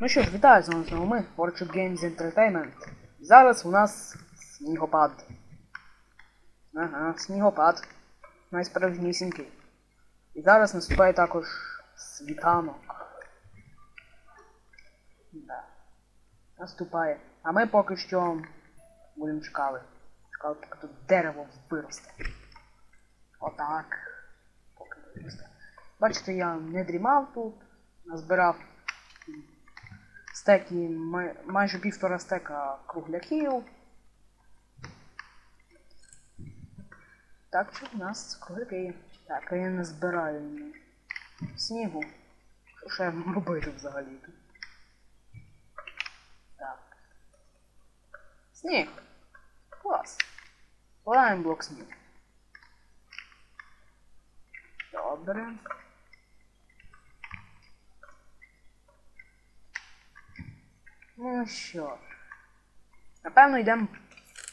Ну що ж, вітаю з вами знову ми, Orchard Games Entertainment. Зараз у нас снігопад. Ага, снігопад. Найсправжнісінький. І зараз наступає також світанок. Да. Наступає. А ми поки що будемо чекали. Чекали, поки тут дерево виросте. Отак. Поки виросте. Бачите, я не дрімав тут, назбирав стеки май- майже півтора стека кругляків. Так що в нас кругляки. Так, а я не збираю ні снігу. Що ж я робити взагалі? Так. Сніг. Клас. Складаємо блок снігу. Добре. Ну що. Напевно, йдемо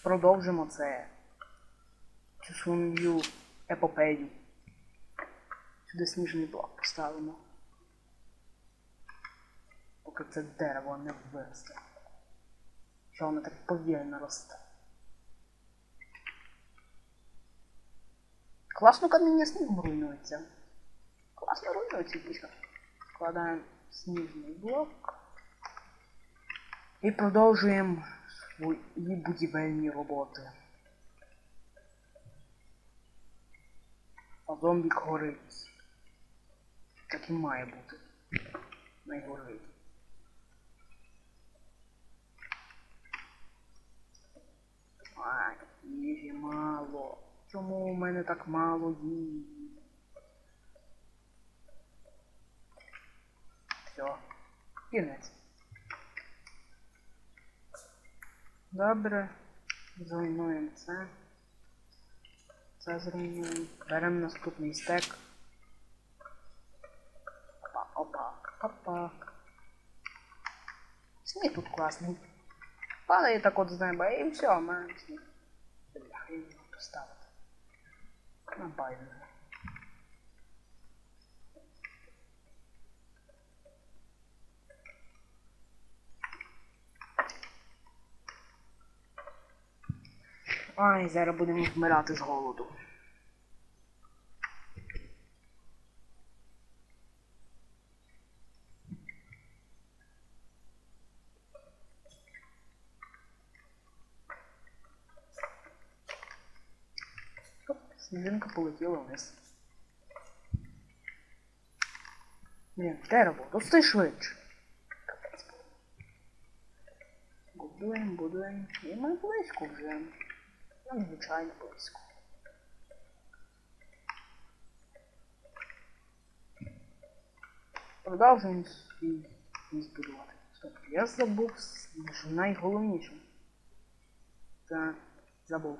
продовжимо це. Цю свою епопею. Сюди сніжний блок поставимо. Поки це дерево не виросте. Що воно так повільно росте. Класно каміння снігом руйнується. Класно руйнується дійсно. Складаємо сніжний блок. І продовжуємо свої будівельні роботи. А зомбік горить. Так і має бути. Не горить. Ай, їжі мало. Чому у мене так мало їжі? Все. Кінець. Добре. Зруйнуємо це. Це зруйнуємо. Беремо наступний стек. Опа, опа, опа. Сніг тут класний. Падає так от з неба і все, маємо сніг. Бляха, я його поставити. На байдуже. Ай, зараз будемо вмирати з голоду. Оп, полетіла вниз. Блін, дерево, рости швидше. Будуємо, будуємо. І ми близько вже. Надзвичайно близько. Продовжуємо свій міст будувати. Стоп, я забув найголовніше. Так, забув.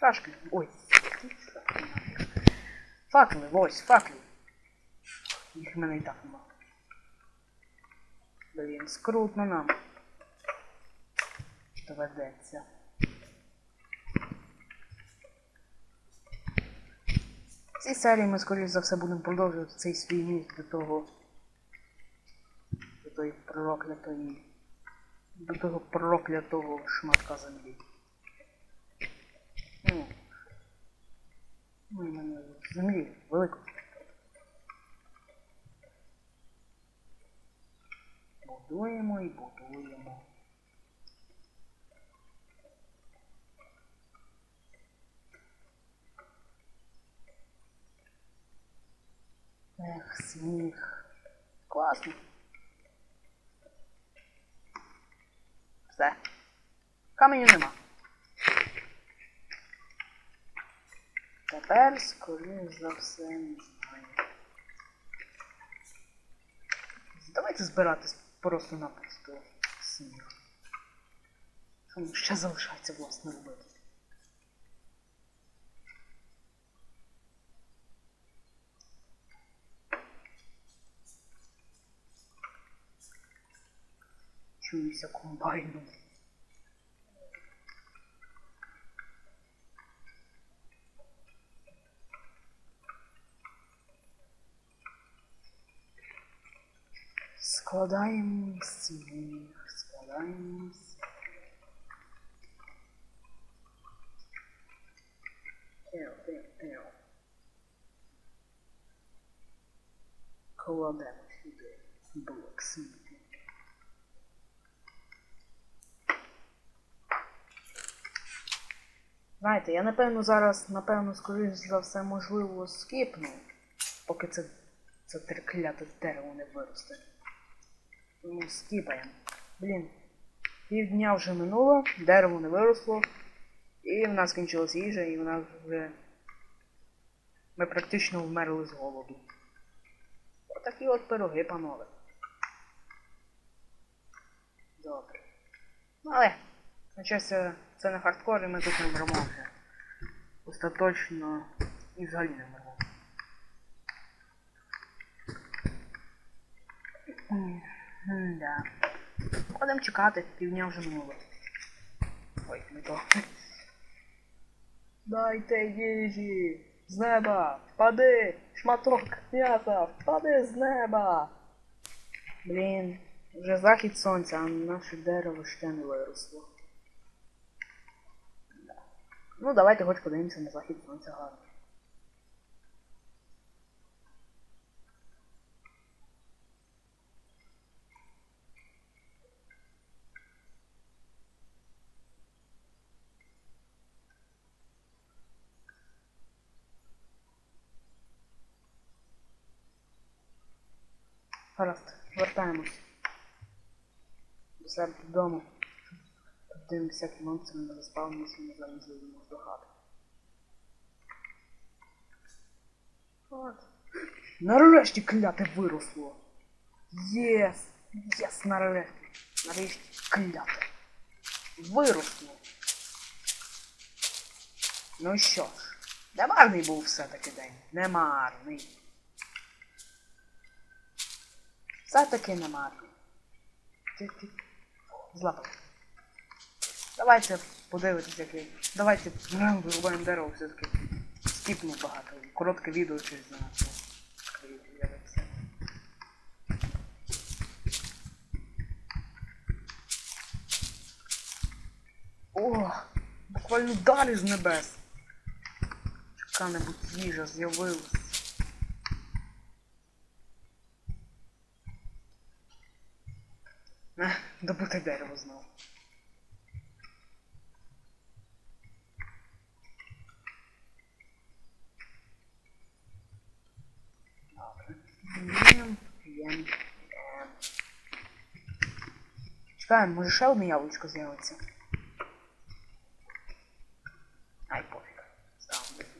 Шашки. Ой. Факели, ось, факели. Їх в мене і так нема. Блін, скрутно нам. Доведеться. Цій серії ми, скоріш за все, будемо продовжувати цей свій міст до того. До той проклятої. До того проклятого шматка землі. Ну. Ну, в мене землі велико. Будуємо і будуємо. Сніг. Класно. Все. Каменю нема. Тепер, скоріш за все, не знаю. Давайте збиратись просто-напросто сніг. Що ще залишається власне робити? Чуюся комбайном. Склад. Складаємо сніг, складаємо сніг. Тео, тео, тео. Кладемо сюди блок Знаєте, я напевно зараз, напевно, скоріш за все, можливо, скіпну, поки це, це трикляте дерево не виросте. Тому скіпаємо. Блін, півдня вже минуло, дерево не виросло, і в нас кінчилась їжа, і в нас вже. Ми практично вмерли з голоду. Отакі от пироги, панове. Добре. Ну, але, на щастя, це не хардкор, і ми тут не вмремо вже. Остаточно і взагалі не вмремо. Да. Будемо чекати, півдня вже минуло. Ой, не то. Дайте їжі! З неба! Впади! Шматок м'яса! Впади з неба! Блін, вже захід сонця, а наше дерево ще не виросло. Ну, давайте хоч подивимося на захід сонця гарно. Гаразд, вертаємось. До себе додому. Подивимося, як монстри не заспавнилися і не залізли до нас до хати. Нарешті кляте виросло. Єс! Єс, нарешті. Нарешті кляте. Виросло. Ну що ж, немарний був все-таки день. Немарний. Все-таки немарний. Злапав. Давайте подивитися, який. Давайте вирубаємо дерево все-таки. Скіпну багато. Коротке відео через нас. О! Буквально далі з небес. Яка-небудь їжа з'явилась. Добути дерево знову. Добре. Єм, єм. Чекаємо, може ще одне яблучко з'явиться. Ай, пофіг. Ставимо.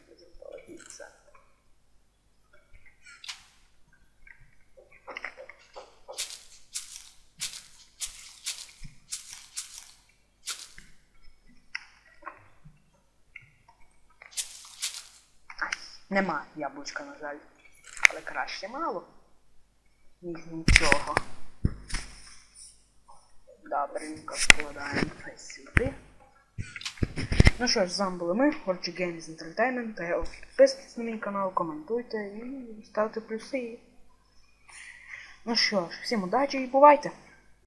Ай, нема яблучка, на жаль. Але краще мало. Ніж нічого. Добренько складаємо це сюди. Ну що ж, з вами були ми, Хорчі Games Entertainment. Підписуйтесь на мій канал, коментуйте і ставте плюси. Ну що ж, всім удачі і бувайте!